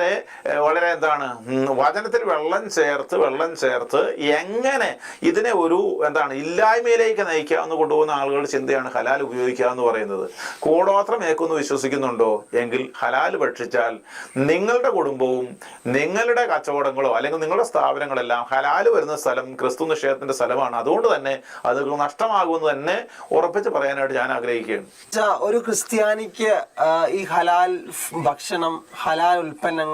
വളരെ വളരെ എന്താണ് വചനത്തിൽ വെള്ളം ചേർത്ത് വെള്ളം ചേർത്ത് എങ്ങനെ ഇതിനെ ഒരു എന്താണ് ഇല്ലായ്മയിലേക്ക് നയിക്കാമെന്ന് കൊണ്ടുപോകുന്ന ആളുകളുടെ ചിന്തയാണ് ഹലാൽ ഉപയോഗിക്കുക എന്ന് പറയുന്നത്. കൂടോത്രം ഏക്കുമെന്ന് വിശ്വസിക്കുന്നുണ്ടോ? എങ്കിൽ ഹലാൽ ഭക്ഷിച്ചാൽ നിങ്ങളുടെ കുടുംബവും നിങ്ങളുടെ കച്ചവടങ്ങളോ അല്ലെങ്കിൽ നിങ്ങളുടെ സ്ഥാപനങ്ങളെല്ലാം ഹലാൽ വരുന്ന സ്ഥലം ക്രിസ്തു നിഷേധത്തിന്റെ സ്ഥലമാണ്. അതുകൊണ്ട് തന്നെ അത് നഷ്ടമാകുമെന്ന് തന്നെ ഉറപ്പിച്ച് പറയാനായിട്ട് ഞാൻ ആഗ്രഹിക്കുകയാണ്. ഒരു ക്രിസ്ത്യാനിക്ക് ഈ ഹലാൽ ഭക്ഷണം ഹലാൽ ഉൽപ്പന്നങ്ങൾ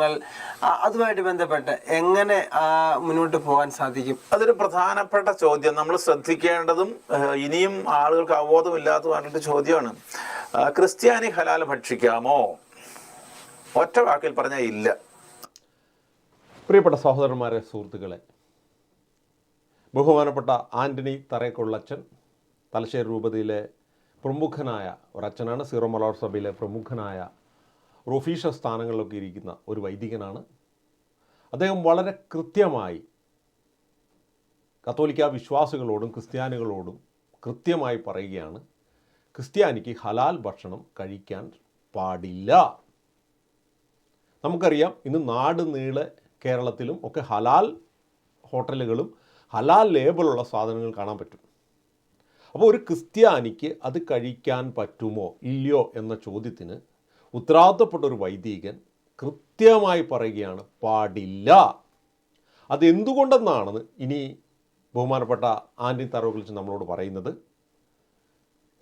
ആ, അതുമായിട്ട് ബന്ധപ്പെട്ട് എങ്ങനെ ആ, മുന്നോട്ട് പോകാൻ സാധിക്കും? അതൊരു പ്രധാനപ്പെട്ട ചോദ്യം. നമ്മൾ ശ്രദ്ധിക്കേണ്ടതും ഇനിയും ആളുകൾക്ക് അവബോധമില്ലാത്തതുമായിട്ട് ചോദ്യമാണ്. ക്രിസ്ത്യാനി ഹലാൽ ഭക്ഷിക്കാമോ? ഒറ്റ വാക്കിൽ പറഞ്ഞാൽ ഇല്ല. പ്രിയപ്പെട്ട സഹോദരന്മാരെ സുഹൃത്തുക്കളെ ബഹുമാനപ്പെട്ട ആന്റണി തറയക്കൊള്ളച്ചൻ തലശ്ശേരി രൂപതയിലെ പ്രമുഖനായ ഒരച്ഛനാണ് സീറോ മലബാർ സഭയിലെ പ്രമുഖനായ ഒഫീഷ്യൽ സ്ഥാനങ്ങളിലൊക്കെ ഇരിക്കുന്ന ഒരു വൈദികനാണ്. അദ്ദേഹം വളരെ കൃത്യമായി കത്തോലിക്ക വിശ്വാസികളോടും ക്രിസ്ത്യാനികളോടും കൃത്യമായി പറയുകയാണ് ക്രിസ്ത്യാനിക്ക് ഹലാൽ ഭക്ഷണം കഴിക്കാൻ പാടില്ല. നമുക്കറിയാം ഇന്ന് നാട് നീളെ കേരളത്തിലും ഒക്കെ ഹലാൽ ഹോട്ടലുകളും ഹലാൽ ലേബലുള്ള സാധനങ്ങൾ കാണാൻ പറ്റും. അപ്പോൾ ഒരു ക്രിസ്ത്യാനിക്ക് അത് കഴിക്കാൻ പറ്റുമോ ഇല്ലയോ എന്ന ചോദ്യത്തിന് ഉത്തരവാദിത്തപ്പെട്ട ഒരു വൈദികൻ കൃത്യമായി പറയുകയാണ് പാടില്ല. അതെന്തുകൊണ്ടെന്നാണെന്ന് ഇനി ബഹുമാനപ്പെട്ട ആന്റി തറവുകളിച്ച് നമ്മളോട് പറയുന്നത്?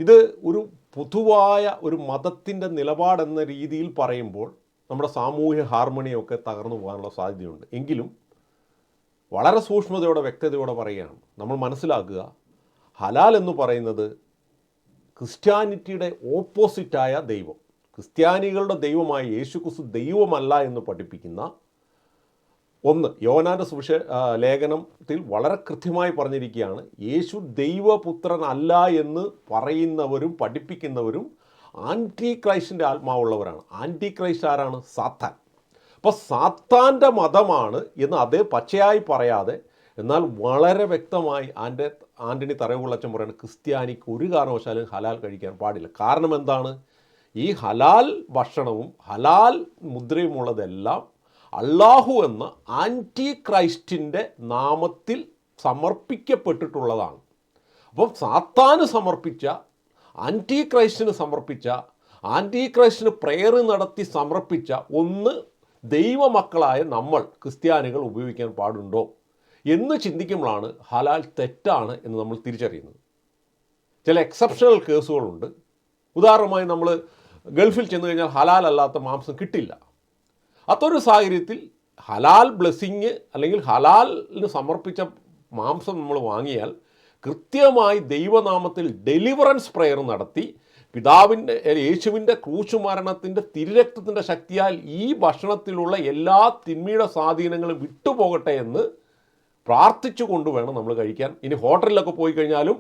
ഇത് ഒരു പൊതുവായ ഒരു മതത്തിന്റെ നിലപാടെന്ന രീതിയിൽ പറയുമ്പോൾ നമ്മുടെ സാമൂഹ്യ ഹാർമണിയൊക്കെ തകർന്നു പോകാനുള്ള സാധ്യതയുണ്ട്. എങ്കിലും വളരെ സൂക്ഷ്മതയോടെ വ്യക്തതയോടെ പറയുകയാണ്. നമ്മൾ മനസ്സിലാക്കുക ഹലാൽ എന്ന് പറയുന്നത് ക്രിസ്ത്യാനിറ്റിയുടെ ഓപ്പോസിറ്റായ ദൈവം. ക്രിസ്ത്യാനികളുടെ ദൈവമായ യേശു ക്രിസ്തു ദൈവമല്ല എന്ന് പഠിപ്പിക്കുന്ന ഒന്ന് യോനാന്റെ സുവിശ ലേഖനത്തിൽ വളരെ കൃത്യമായി പറഞ്ഞിരിക്കുകയാണ് യേശു ദൈവപുത്രൻ അല്ല എന്ന് പറയുന്നവരും പഠിപ്പിക്കുന്നവരും ആന്റി ക്രൈസ്റ്റിന്റെ ആത്മാവുള്ളവരാണ്. ആന്റി ക്രൈസ്റ്റ് ആരാണ്? സാത്താൻ. അപ്പോൾ സാത്താന്റെ മതമാണ് എന്ന് അതേ പച്ചയായി പറയാതെ എന്നാൽ വളരെ വ്യക്തമായി ആന്റെ ആന്റണി തറവുള്ളച്ചൻ പറയുന്നത് ക്രിസ്ത്യാനിക്ക് ഒരു കാരണവശാലും ഹലാൽ കഴിക്കാൻ പാടില്ല. കാരണം എന്താണ്? ഈ ഹലാൽ ഭക്ഷണവും ഹലാൽ മുദ്രയുമുള്ളതെല്ലാം അള്ളാഹു എന്ന ആന്റി ക്രൈസ്റ്റിന്റെ നാമത്തിൽ സമർപ്പിക്കപ്പെട്ടിട്ടുള്ളതാണ്. അപ്പം സാത്താന് സമർപ്പിച്ച ആന്റി ക്രൈസ്റ്റിന് സമർപ്പിച്ച ആന്റി ക്രൈസ്റ്റിന് പ്രേയർ നടത്തി സമർപ്പിച്ച ഒന്ന് ദൈവമക്കളായ നമ്മൾ ക്രിസ്ത്യാനികൾ ഉപയോഗിക്കാൻ പാടുണ്ടോ എന്ന് ചിന്തിക്കുമ്പോഴാണ് ഹലാൽ തെറ്റാണ് എന്ന് നമ്മൾ തിരിച്ചറിയുന്നത്. ചില എക്സെപ്ഷണൽ കേസുകളുണ്ട് ഉദാഹരണമായി നമ്മൾ ഗൾഫിൽ ചെന്ന് കഴിഞ്ഞാൽ ഹലാൽ അല്ലാത്ത മാംസം കിട്ടില്ല. അത്തൊരു സാഹചര്യത്തിൽ ഹലാൽ ബ്ലെസ്സിങ് അല്ലെങ്കിൽ ഹലാലിന് സമർപ്പിച്ച മാംസം നമ്മൾ വാങ്ങിയാൽ കൃത്യമായി ദൈവനാമത്തിൽ ഡെലിവറൻസ് പ്രെയർ നടത്തി പിതാവിന്റെ യേശുവിന്റെ ക്രൂശുമരണത്തിന്റെ തിരുരക്തത്തിന്റെ ശക്തിയാൽ ഈ ഭക്ഷണത്തിലുള്ള എല്ലാ തിന്മയുടെ സ്വാധീനങ്ങളും വിട്ടുപോകട്ടെ എന്ന് പ്രാർത്ഥിച്ചു കൊണ്ട് വേണം നമ്മൾ കഴിക്കാൻ. ഇനി ഹോട്ടലിലൊക്കെ പോയി കഴിഞ്ഞാലും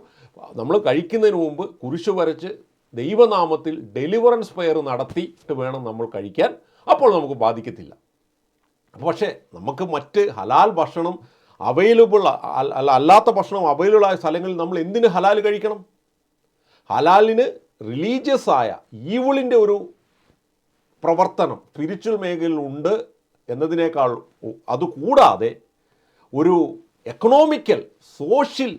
നമ്മൾ കഴിക്കുന്നതിന് മുമ്പ് കുരിശു വരച്ച് ദൈവനാമത്തിൽ ഡെലിവറൻസ് പ്രെയർ നടത്തിയിട്ട് വേണം നമ്മൾ കഴിക്കാൻ. അപ്പോൾ നമുക്ക് ബാധിക്കത്തില്ല. പക്ഷേ നമുക്ക് മറ്റ് ഹലാൽ ഭക്ഷണം അവൈലബിൾ അല്ല അല്ലാത്ത ഭക്ഷണം അവൈലബിൾ ആയ സ്ഥലങ്ങളിൽ നമ്മൾ എന്തിന് ഹലാൽ കഴിക്കണം? ഹലാലിന് റിലീജിയസ് ആയ ഈവിളിന്റെ ഒരു പ്രവർത്തനം സ്പിരിച്വൽ മേഖലയിൽ ഉണ്ട് എന്നതിനേക്കാൾ അതുകൂടാതെ ഒരു എക്കണോമിക്കൽ സോഷ്യൽ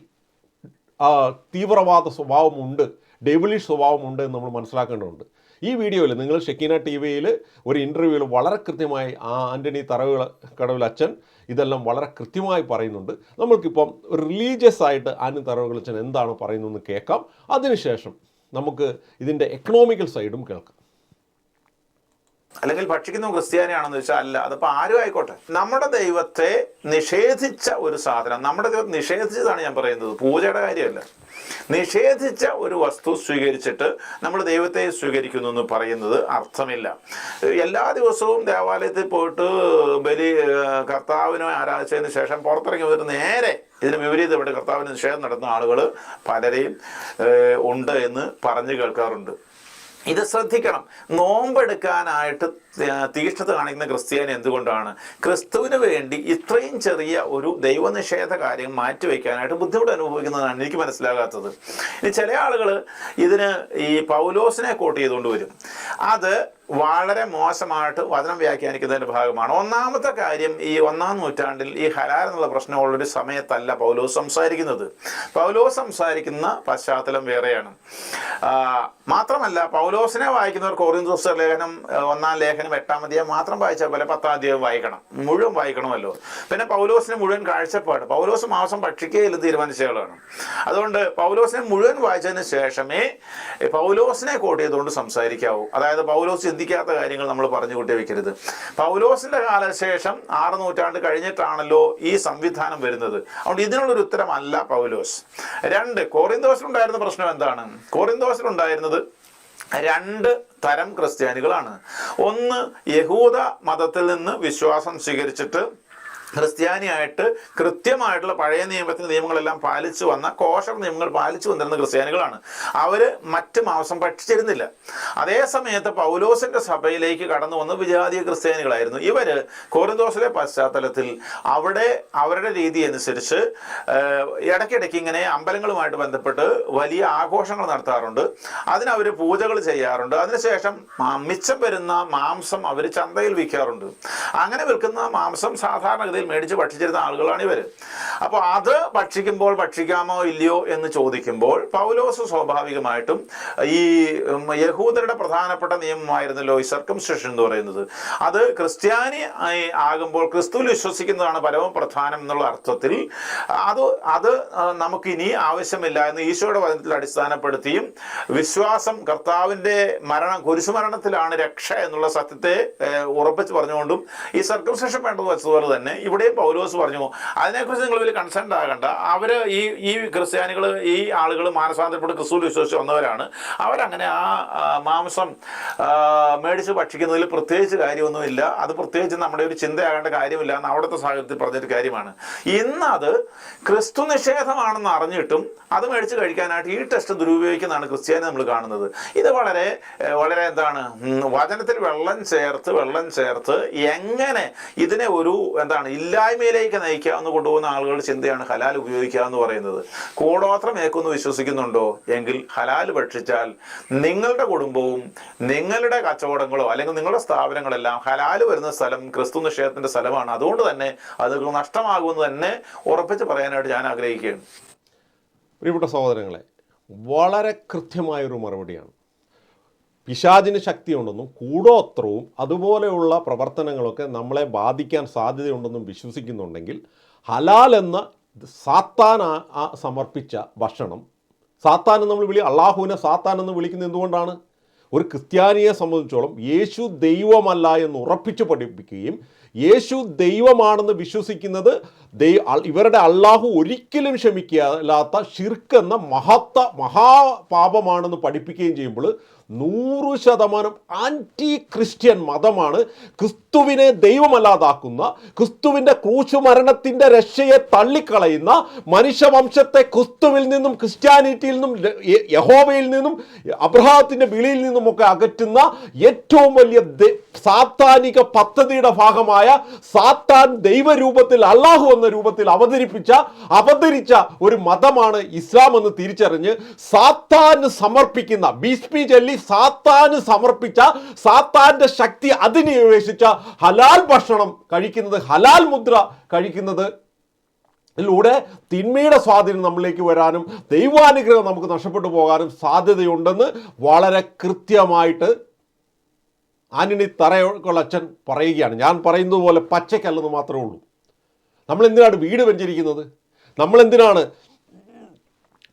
തീവ്രവാദ സ്വഭാവമുണ്ട് ഡെവിലിഷ് സ്വഭാവമുണ്ട് എന്ന് നമ്മൾ മനസ്സിലാക്കേണ്ടതുണ്ട്. ഈ വീഡിയോയിൽ നിങ്ങൾ ഷെക്കീന ടി വിയിൽ ഒരു ഇന്റർവ്യൂവിൽ വളരെ കൃത്യമായി ആ ആന്റണി തറവിള കടവിൽ അച്ഛൻ ഇതെല്ലാം വളരെ കൃത്യമായി പറയുന്നുണ്ട്. നമ്മൾക്കിപ്പം റിലീജിയസ് ആയിട്ട് ആന്റണി തറവുകൾ അച്ഛൻ എന്താണ് പറയുന്നതെന്ന് കേൾക്കാം. അതിനുശേഷം നമുക്ക് ഇതിന്റെ എക്കണോമിക്കൽ സൈഡും കേൾക്കാം. അല്ലെങ്കിൽ ഭക്ഷിക്കുന്ന ക്രിസ്ത്യാനിയാണെന്ന് വെച്ചാൽ അല്ല അതിപ്പോൾ ആരും ആയിക്കോട്ടെ. നമ്മുടെ ദൈവത്തെ നിഷേധിച്ച ഒരു സാധനം നമ്മുടെ ദൈവം നിഷേധിച്ചതാണ് ഞാൻ പറയുന്നത് പൂജയുടെ കാര്യമല്ല. നിഷേധിച്ച ഒരു വസ്തു സ്വീകരിച്ചിട്ട് നമ്മൾ ദൈവത്തെ സ്വീകരിക്കുന്നു എന്ന് പറയുന്നത് അർത്ഥമില്ല. എല്ലാ ദിവസവും ദേവാലയത്തിൽ പോയിട്ട് ബലി കർത്താവിനെ ആരാധിച്ചതിന് ശേഷം പുറത്തിറങ്ങി വന്നിട്ട് നേരെ ഇതിന് വിപരീതമായിട്ട് കർത്താവിന് നിഷേധം നടത്തുന്ന ആളുകൾ പലരെയും ഉണ്ട് എന്ന് പറഞ്ഞു കേൾക്കാറുണ്ട്. ഇത് ശ്രദ്ധിക്കണം. നോമ്പെടുക്കാനായിട്ട് തീഷ്ണത കാണിക്കുന്ന ക്രിസ്ത്യാനി എന്തുകൊണ്ടാണ്? ക്രിസ്തുവിന് വേണ്ടി ഇത്രയും ചെറിയ ഒരു ദൈവനിഷേധ കാര്യം മാറ്റിവെക്കാനായിട്ട് ബുദ്ധിമുട്ട് അനുഭവിക്കുന്നതാണ് എനിക്ക് മനസ്സിലാകാത്തത്. ഇനി ചില ആളുകൾ ഇതിന് ഈ പൗലോസിനെ കോട്ട് ചെയ്തുകൊണ്ട് വരും. അത് വളരെ മോശമായിട്ട് വചനം വ്യാഖ്യാനിക്കുന്നതിന്റെ ഭാഗമാണ്. ഒന്നാമത്തെ കാര്യം ഈ ഒന്നാം നൂറ്റാണ്ടിൽ ഈ ഹലാൽ എന്നുള്ള പ്രശ്നമുള്ളൊരു സമയത്തല്ല പൗലോസ് സംസാരിക്കുന്നത്. പൗലോസ് സംസാരിക്കുന്ന പശ്ചാത്തലം വേറെയാണ്. മാത്രമല്ല പൗലോസിനെ വായിക്കുന്നവർ കോറിന്തോസ് ലേഖനം ഒന്നാം ലേഖനം എട്ടാം അധ്യായം മാത്രം വായിച്ചാൽ പോലെ പത്താം അധ്യായം വായിക്കണം. മുഴുവൻ വായിക്കണമല്ലോ. പിന്നെ പൗലോസിന് മുഴുവൻ കാഴ്ചപ്പാട് പൗലോസ് മാസം ഭക്ഷിക്കുകയില്ല തീരുമാനിച്ചയാളാണ്. അതുകൊണ്ട് പൗലോസിനെ മുഴുവൻ വായിച്ചതിന് ശേഷമേ പൗലോസിനെ കോട്ട് ചെയ്തുകൊണ്ട് സംസാരിക്കാവൂ. അതായത് പൗലോസ് ചിന്തിക്കാത്ത കാര്യങ്ങൾ നമ്മൾ പറഞ്ഞു കൂട്ടി വെക്കരുത്. പൗലോസിന്റെ കാലശേഷം ആറ് നൂറ്റാണ്ട് കഴിഞ്ഞിട്ടാണല്ലോ ഈ സംവിധാനം വരുന്നത്. അതുകൊണ്ട് ഇതിനുള്ളൊരു ഉത്തരമല്ല പൗലോസ്. രണ്ട് കോറിന്തോസിലുണ്ടായിരുന്ന പ്രശ്നം എന്താണ്? കോറിന്തോസിലുണ്ടായിരുന്നത് രണ്ട് തരം ക്രിസ്ത്യാനികളാണ്. ഒന്ന് യഹൂദ മതത്തിൽ നിന്ന് വിശ്വാസം സ്വീകരിച്ചിട്ട് ക്രിസ്ത്യാനിയായിട്ട് കൃത്യമായിട്ടുള്ള പഴയ നിയമത്തിന്റെ നിയമങ്ങളെല്ലാം പാലിച്ചു വന്ന കോഷർ നിയമങ്ങൾ പാലിച്ചു വന്നിരുന്ന ക്രിസ്ത്യാനികളാണ്. അവർ മറ്റ് മാംസം ഭക്ഷിച്ചിരുന്നില്ല. അതേ സമയത്ത് പൗലോസിന്റെ സഭയിലേക്ക് കടന്നു വന്ന വിജാതീയ ക്രിസ്ത്യാനികളായിരുന്നു. ഇവർ കോറിന്തോസിലെ പശ്ചാത്തലത്തിൽ അവിടെ അവരുടെ രീതി അനുസരിച്ച് ഇടയ്ക്കിടയ്ക്ക് ഇങ്ങനെ അമ്പലങ്ങളുമായിട്ട് ബന്ധപ്പെട്ട് വലിയ ആഘോഷങ്ങൾ നടത്താറുണ്ട്. അതിനവർ പൂജകൾ ചെയ്യാറുണ്ട്. അതിനുശേഷം മിച്ചം വരുന്ന മാംസം അവർ ചന്തയിൽ വിൽക്കാറുണ്ട്. അങ്ങനെ വിൽക്കുന്ന മാംസം സാധാരണഗതിയിൽ മേടിച്ച് ഭക്ഷിച്ചിരുന്ന ആളുകളാണ് ഇവർ അപ്പോൾ അത് ഭക്ഷിക്കുമ്പോൾ ഭക്ഷിക്കാമോ ഇല്ലയോ എന്ന് ചോദിക്കുമ്പോൾ പൗലോസ് സ്വാഭാവികമായിട്ടും ഈ യഹൂദരുടെ പ്രധാനപ്പെട്ട നിയമമായിരുന്നല്ലോ ഈ സർക്കംസ്റ്റേഷൻ എന്ന് പറയുന്നത്. അത് ക്രിസ്ത്യാനി ആകുമ്പോൾ ക്രിസ്തുവിൽ വിശ്വസിക്കുന്നതാണ് പരമപ്രധാനം എന്നുള്ള അർത്ഥത്തിൽ അത് അത് നമുക്കിനി ആവശ്യമില്ല എന്ന് ഈശോയുടെ വചനത്തിൽ അടിസ്ഥാനപ്പെടുത്തിയും വിശ്വാസം കർത്താവിന്റെ മരണം കുരിശുമരണത്തിലാണ് രക്ഷ എന്നുള്ള സത്യത്തെ ഉറപ്പിച്ച് പറഞ്ഞുകൊണ്ടും ഈ സർക്കംസേഷൻ വേണ്ടത് വെച്ചതുപോലെ തന്നെ ഇവിടെയും പൗലോസ് പറഞ്ഞു അതിനെക്കുറിച്ച് നിങ്ങൾ വലിയ കൺസേൺ ആകണ്ട. അവർ ഈ ഈ ക്രിസ്ത്യാനികൾ ഈ ആളുകൾ മാനസാന്തരപ്പെട്ട് ക്രിസ്തുവിൽ വിശ്വസിച്ച് വന്നവരാണ്. അവരങ്ങനെ ആ മാംസം മേടിച്ച് ഭക്ഷിക്കുന്നതിൽ പ്രത്യേകിച്ച് കാര്യമൊന്നുമില്ല. അത് പ്രത്യേകിച്ച് നമ്മുടെ ഒരു ചിന്തയാകേണ്ട കാര്യമില്ല എന്ന് അവിടുത്തെ സാഹചര്യത്തിൽ പറഞ്ഞൊരു കാര്യമാണ്. ഇന്ന് അത് ക്രിസ്തു നിഷേധമാണെന്ന് അറിഞ്ഞിട്ടും അത് മേടിച്ച് കഴിക്കാനായിട്ട് ഈ ടെസ്റ്റ് ദുരുപയോഗിക്കുന്നതാണ് ക്രിസ്ത്യാനി നമ്മൾ കാണുന്നത്. ഇത് വളരെ വളരെ എന്താണ് വചനത്തിൽ വെള്ളം ചേർത്ത് വെള്ളം ചേർത്ത് എങ്ങനെ ഇതിനെ ഒരു എന്താണ് ഇല്ലായ്മയിലേക്ക് നയിക്കാമെന്ന് കൊണ്ടുപോകുന്ന ആളുകളുടെ ചിന്തയാണ് ഹലാൽ ഉപയോഗിക്കുക എന്ന് പറയുന്നത്. കൂടോത്രം ഏക്കൊന്ന് വിശ്വസിക്കുന്നുണ്ടോ? എങ്കിൽ ഹലാൽ ഭക്ഷിച്ചാൽ നിങ്ങളുടെ കുടുംബവും നിങ്ങളുടെ കച്ചവടങ്ങളോ അല്ലെങ്കിൽ നിങ്ങളുടെ സ്ഥാപനങ്ങളെല്ലാം ഹലാൽ വരുന്ന സ്ഥലം ക്രിസ്തു നിഷേധത്തിന്റെ സ്ഥലമാണ്. അതുകൊണ്ട് തന്നെ അത് നഷ്ടമാകുമെന്ന് തന്നെ ഉറപ്പിച്ച് പറയാനായിട്ട് ഞാൻ ആഗ്രഹിക്കുകയാണ്. പ്രിയപ്പെട്ട സഹോദരങ്ങളെ വളരെ കൃത്യമായൊരു മറുപടിയാണ്. പിശാചിന് ശക്തിയുണ്ടെന്നും കൂടോത്രവും അതുപോലെയുള്ള പ്രവർത്തനങ്ങളൊക്കെ നമ്മളെ ബാധിക്കാൻ സാധ്യതയുണ്ടെന്നും വിശ്വസിക്കുന്നുണ്ടെങ്കിൽ ഹലാൽ എന്ന സാത്താൻ സമർപ്പിച്ച ഭക്ഷണം സാത്താൻ എന്ന് നമ്മൾ വിളി അള്ളാഹുവിനെ സാത്താൻ എന്ന് വിളിക്കുന്നത് എന്തുകൊണ്ടാണ്? ഒരു ക്രിസ്ത്യാനിയെ സംബന്ധിച്ചോളം യേശു ദൈവമല്ല എന്ന് ഉറപ്പിച്ച് പഠിപ്പിക്കുകയും യേശു ദൈവമാണെന്ന് വിശ്വസിക്കുന്നത് ദൈ ഇവരുടെ അള്ളാഹു ഒരിക്കലും ക്ഷമിക്കാത്ത ഷിർക്ക് എന്ന മഹത്ത മഹാപാപമാണെന്ന് പഠിപ്പിക്കുകയും ചെയ്യുമ്പോൾ നൂറ് ശതമാനം ആന്റി ക്രിസ്ത്യൻ മതമാണ് ക്രിസ്തുവിനെ ദൈവമല്ലാതാക്കുന്ന ക്രിസ്തുവിന്റെ ക്രൂശു മരണത്തിന്റെ രക്ഷയെ തള്ളിക്കളയുന്ന മനുഷ്യവംശത്തെ ക്രിസ്തുവിൽ നിന്നും ക്രിസ്ത്യാനിറ്റിയിൽ നിന്നും യഹോവയിൽ നിന്നും അബ്രഹാത്തിന്റെ വിളിയിൽ നിന്നുമൊക്കെ അകറ്റുന്ന ഏറ്റവും വലിയ സാത്താനിക പദ്ധതിയുടെ ഭാഗമായ സാത്താൻ ദൈവരൂപത്തിൽ അള്ളാഹു എന്ന രൂപത്തിൽ അവതരിപ്പിച്ച അവതരിച്ച ഒരു മതമാണ് ഇസ്ലാം എന്ന് തിരിച്ചറിഞ്ഞ് സാത്താന് സമർപ്പിക്കുന്ന ബിസ്പി ചൊല്ലി സാത്താന് സമർപ്പിച്ച സാത്താന്റെ ശക്തി അധിനിവേശിച്ച ഹലാൽ ഭക്ഷണം കഴിക്കുന്നത് ഹലാൽ മുദ്ര കഴിക്കുന്നത് ഇതിലൂടെ തിന്മയുടെ സ്വാധീനം നമ്മളിലേക്ക് വരാനും ദൈവാനുഗ്രഹം നമുക്ക് നഷ്ടപ്പെട്ടു പോകാനും സാധ്യതയുണ്ടെന്ന് വളരെ കൃത്യമായിട്ട് ആന്റണി അച്ഛൻ പറയുകയാണ്. ഞാൻ പറയുന്നത് പോലെ പച്ചക്കല്ലെന്ന് മാത്രമേ ഉള്ളൂ. നമ്മൾ എന്തിനാണ് വീട് വെഞ്ചരിക്കുന്നത്? നമ്മൾ എന്തിനാണ്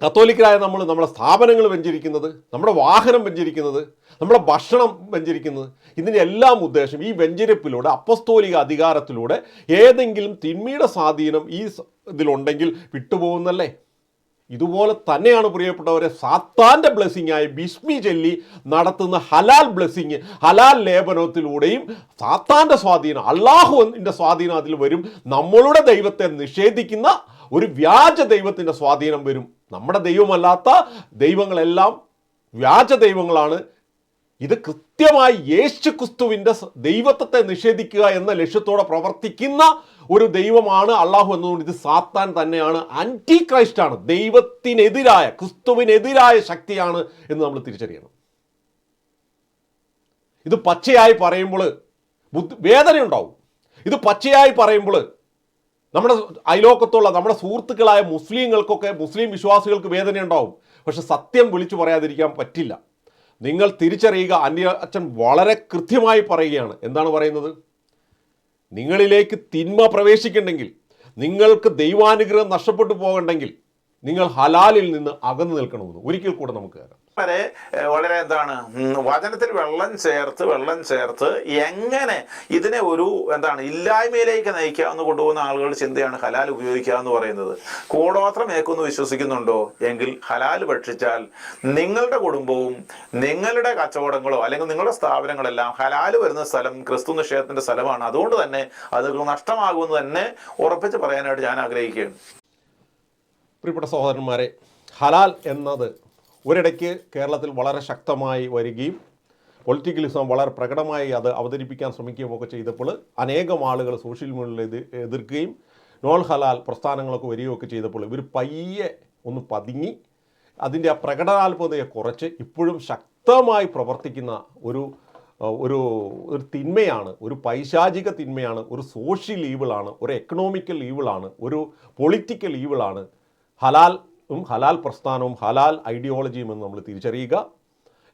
കത്തോലിക്കരായ നമ്മൾ നമ്മുടെ സ്ഥാപനങ്ങൾ വെഞ്ചരിക്കുന്നത്? നമ്മുടെ വാഹനം വെഞ്ചരിക്കുന്നത്? നമ്മുടെ ഭക്ഷണം വെഞ്ചരിക്കുന്നത്? ഇതിന്റെ എല്ലാം ഉദ്ദേശം ഈ വെഞ്ചരിപ്പിലൂടെ അപ്പസ്തോലിക അധികാരത്തിലൂടെ ഏതെങ്കിലും തിന്മയുടെ സ്വാധീനം ഈ ഇതിലുണ്ടെങ്കിൽ വിട്ടുപോകുന്നല്ലേ? ഇതുപോലെ തന്നെയാണ് പ്രിയപ്പെട്ടവരെ സാത്താന്റെ ബ്ലെസ്സിങ് ആയ ബിസ്മി ചൊല്ലി നടത്തുന്ന ഹലാൽ ബ്ലെസ്സിങ് ഹലാൽ ലേപനത്തിലൂടെയും സാത്താന്റെ സ്വാധീനം അള്ളാഹുവിന്റെ സ്വാധീനം അതിൽ വരും. നമ്മളുടെ ദൈവത്തെ നിഷേധിക്കുന്ന ഒരു വ്യാജ ദൈവത്തിന്റെ സ്വാധീനം വരും. നമ്മുടെ ദൈവമല്ലാത്ത ദൈവങ്ങളെല്ലാം വ്യാജ ദൈവങ്ങളാണ്. ഇത് കൃത്യമായി യേശു ക്രിസ്തുവിന്റെ ദൈവത്വത്തെ നിഷേധിക്കുക എന്ന ലക്ഷ്യത്തോടെ പ്രവർത്തിക്കുന്ന ഒരു ദൈവമാണ് അള്ളാഹു എന്നതുകൊണ്ട് ഇത് സാത്താൻ തന്നെയാണ്. ആന്റി ക്രൈസ്റ്റാണ് ദൈവത്തിനെതിരായ ക്രിസ്തുവിനെതിരായ ശക്തിയാണ് എന്ന് നമ്മൾ തിരിച്ചറിയണം. ഇത് പച്ചയായി പറയുമ്പോൾ ബുദ്ധി വേദനയുണ്ടാവും. ഇത് പച്ചയായി പറയുമ്പോൾ നമ്മുടെ അയലോക്കത്തുള്ള നമ്മുടെ സുഹൃത്തുക്കളായ മുസ്ലിങ്ങൾക്കൊക്കെ മുസ്ലിം വിശ്വാസികൾക്ക് വേദനയുണ്ടാവും. പക്ഷെ സത്യം വിളിച്ചു പറയാതിരിക്കാൻ പറ്റില്ല. നിങ്ങൾ തിരിച്ചറിയുക. അന്യ അച്ഛൻ വളരെ കൃത്യമായി പറയുകയാണ്. എന്താണ് പറയുന്നത്? നിങ്ങളിലേക്ക് തിന്മ പ്രവേശിക്കണ്ടെങ്കിൽ നിങ്ങൾക്ക് ദൈവാനുഗ്രഹം നഷ്ടപ്പെട്ടു പോകണ്ടെങ്കിൽ നിങ്ങൾ ഹലാലിൽ നിന്ന് അകന്നു നിൽക്കണമെന്ന്. ഒരിക്കൽ കൂടെ നമുക്ക് കേൾക്കാം. വരെ വളരെ എന്താണ് വചനത്തിൽ വെള്ളം ചേർത്ത് വെള്ളം ചേർത്ത് എങ്ങനെ ഇതിനെ ഒരു എന്താണ് ഇല്ലായ്മയിലേക്ക് നയിക്കാമെന്ന് കൊണ്ടുപോകുന്ന ആളുകളുടെ ചിന്തയാണ് ഹലാൽ ഉപയോഗിക്കുക എന്ന് പറയുന്നത്. കൂടോത്രം ഏക്കൊന്ന് വിശ്വസിക്കുന്നുണ്ടോ? എങ്കിൽ ഹലാൽ ഭക്ഷിച്ചാൽ നിങ്ങളുടെ കുടുംബവും നിങ്ങളുടെ കച്ചവടങ്ങളോ അല്ലെങ്കിൽ നിങ്ങളുടെ സ്ഥാപനങ്ങളെല്ലാം ഹലാൽ വരുന്ന സ്ഥലം ക്രിസ്തു നിഷേധത്തിന്റെ സ്ഥലമാണ്. അതുകൊണ്ട് തന്നെ അത് നഷ്ടമാകുമെന്ന് തന്നെ ഉറപ്പിച്ച് പറയാനായിട്ട് ഞാൻ ആഗ്രഹിക്കുകയാണ്. പ്രിയപ്പെട്ട സഹോദരന്മാരെ ഹലാൽ എന്നത് ഒരിടയ്ക്ക് കേരളത്തിൽ വളരെ ശക്തമായി വരികയും പൊളിറ്റിക്കലിസം വളരെ പ്രകടമായി അത് അവതരിപ്പിക്കാൻ ശ്രമിക്കുകയും ഒക്കെ ചെയ്തപ്പോൾ അനേകം ആളുകൾ സോഷ്യൽ മീഡിയയിൽ ഇത് എതിർക്കുകയും നോൾ ഹലാൽ പ്രസ്ഥാനങ്ങളൊക്കെ വരികയൊക്കെ ചെയ്തപ്പോൾ ഇവർ പയ്യെ ഒന്ന് പതുങ്ങി അതിന്റെ ആ പ്രകടനാത്മകതയെ കുറച്ച് ഇപ്പോഴും ശക്തമായി പ്രവർത്തിക്കുന്ന ഒരു ഒരു ഒരു തിന്മയാണ് ഒരു പൈശാചിക തിന്മയാണ് ഒരു സോഷ്യൽ ഈവിളാണ് ഒരു എക്കണോമിക്കൽ ഈവിളാണ് ഒരു പൊളിറ്റിക്കൽ ഈവിളാണ് ഹലാലും ഹലാൽ പ്രസ്ഥാനവും ഹലാൽ ഐഡിയോളജിയും എന്ന് നമ്മൾ തിരിച്ചറിയുക.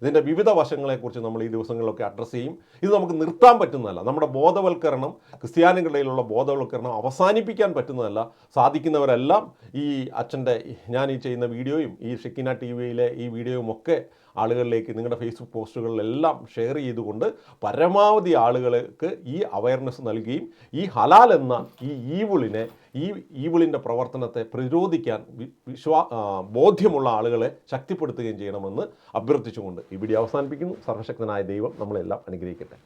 ഇതിന്റെ വിവിധ വശങ്ങളെക്കുറിച്ച് നമ്മൾ ഈ ദിവസങ്ങളിലൊക്കെ അഡ്രസ്സ് ചെയ്യും. ഇത് നമുക്ക് നിർത്താൻ പറ്റുന്നതല്ല. നമ്മുടെ ബോധവൽക്കരണം ക്രിസ്ത്യാനികളുടെ ഇടയിലുള്ള ബോധവൽക്കരണം അവസാനിപ്പിക്കാൻ പറ്റുന്നതല്ല. സാധിക്കുന്നവരെല്ലാം ഈ അച്ഛന്റെ ഞാൻ ഈ ചെയ്യുന്ന വീഡിയോയും ഈ ഷെക്കിന ടി വിയിലെ ഈ വീഡിയോയും ഒക്കെ ആളുകളിലേക്ക് നിങ്ങളുടെ ഫേസ്ബുക്ക് പോസ്റ്റുകളിലെല്ലാം ഷെയർ ചെയ്തുകൊണ്ട് പരമാവധി ആളുകൾക്ക് ഈ അവയർനെസ് നൽകുകയും ഈ ഹലാൽ എന്ന ഈ ഈവിളിനെ ഈ ഈവിളിന്റെ പ്രവർത്തനത്തെ പ്രതിരോധിക്കാൻ വിശ്വാ ബോധ്യമുള്ള ആളുകളെ ശക്തിപ്പെടുത്തുകയും ചെയ്യണമെന്ന് അഭ്യർത്ഥിച്ചുകൊണ്ട് ഈ വീഡിയോ അവസാനിപ്പിക്കുന്നു. സർവശക്തനായ ദൈവം നമ്മളെല്ലാം അനുഗ്രഹിക്കട്ടെ.